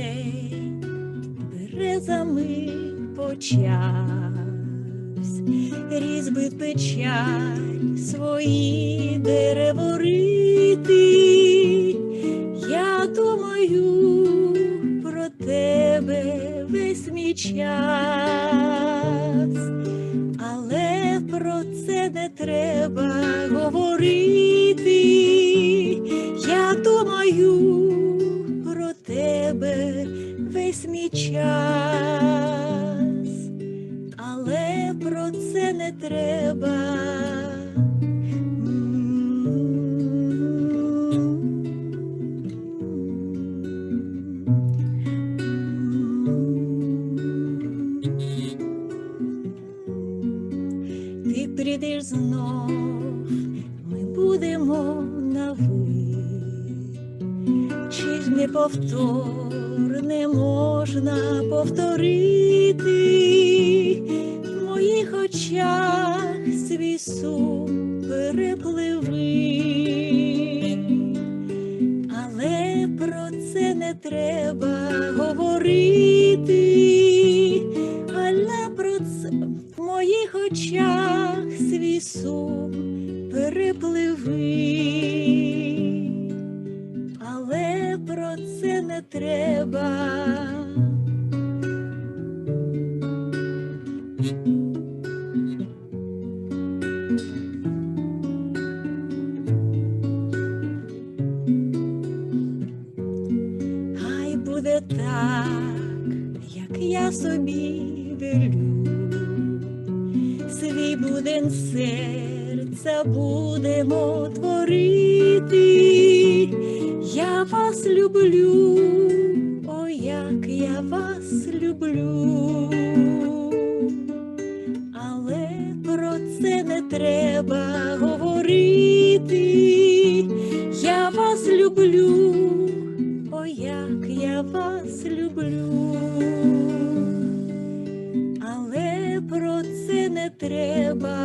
день березами почавсь, різьби печаль свої дереворити. Я думаю про тебе весь мій час, але про це не треба говорити. Весь мій час, але про це не треба. Ти прийдеш знов, ми будемо на ви, чи ж неповторне можна повторити в моїх очах свій сум перепливи, але про це не треба говорити, але про це в моїх очах свій сум перепливи, про це не треба. Буде так, як я собі велю, свій буден серця будемо творити. Я вас люблю, ой, як я вас люблю, але про це не треба говорити. Я вас люблю, про це не треба.